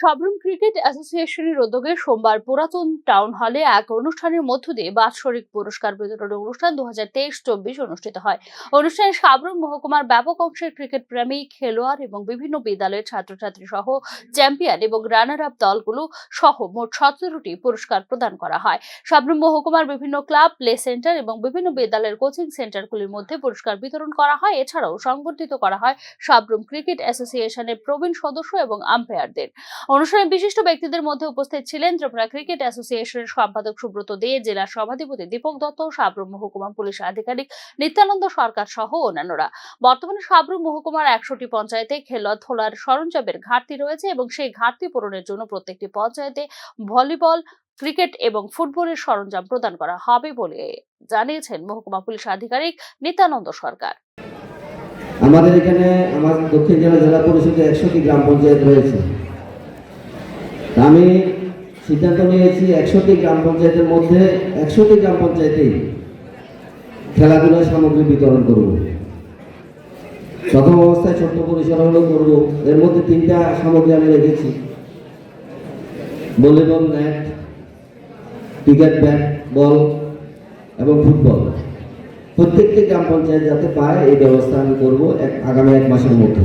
Sabroom cricket অ্যাসোসিয়েশনের উদ্যোগে সোমবার পুরাতন টাউন হলে এক অনুষ্ঠানের মধ্য দিয়ে বাৎসরিক পুরস্কার বিতরণী অনুষ্ঠান দু হাজার তেইশ চব্বিশ অনুষ্ঠিত হয়। অনুষ্ঠানে সাবরুম মহকুমার ব্যাপক অংশের ক্রিকেট প্রেমী, খেলোয়াড় এবং বিভিন্ন বিদ্যালয়ের ছাত্রছাত্রী সহ চ্যাম্পিয়ন এবং রানার আপ দলগুলো সহ মোট সতেরোটি পুরস্কার প্রদান করা হয়। সাবরুম মহকুমার বিভিন্ন ক্লাব, প্লে সেন্টার এবং বিভিন্ন বিদ্যালয়ের কোচিং সেন্টারগুলির মধ্যে পুরস্কার বিতরণ করা হয়। এছাড়াও সংবর্ধিত করা হয় সাবরুম ক্রিকেট অ্যাসোসিয়েশনের প্রবীণ সদস্য এবং আম্পায়ারদের। অনুষ্ঠানে বিশিষ্ট ব্যক্তিদের মধ্যে উপস্থিত ছিলেন ত্রিপুরা ক্রিকেট অ্যাসোসিয়েশনের সম্পাদক সুব্রত দে, জেলা সভাধিপতি দীপক দত্ত, সাবরুম মহকুমা পুলিশ আধিকারিক নিত্যানন্দ সরকার সহ অন্যান্যরা। বর্তমানে সাবরুম মহকুমার একশোটি পঞ্চায়েতে খেলোয়াড় তোলার সরঞ্জামের ঘাটতি রয়েছে এবং সেই ঘাটতি পূরণের জন্য প্রত্যেকটি পঞ্চায়েতে ভলিবল, ক্রিকেট এবং ফুটবলের সরঞ্জাম প্রদান করা হবে বলে জানিয়েছেন মহকুমা পুলিশ আধিকারিক নিত্যানন্দ সরকার। আমাদের এখানে আমাদের দক্ষিণ জেলা জেলা পরিষদে একশোটি গ্রাম পঞ্চায়েত রয়েছে। আমি সিদ্ধান্ত নিয়েছি একশোটি গ্রাম পঞ্চায়েতের মধ্যে একশোটি গ্রাম পঞ্চায়েতেই খেলাধুলার সামগ্রী বিতরণ করব। প্রথম অবস্থায় ছোট্ট পরিসর হলেও করব। এর মধ্যে তিনটা সামগ্রী আমি রেখেছি। Volleyball net, cricket bat, ball এবং ফুটবল। প্রত্যেকটি গ্রাম পঞ্চায়েত যাতে পায়, এই ব্যবস্থা আমি করব আগামী এক মাসের মধ্যে।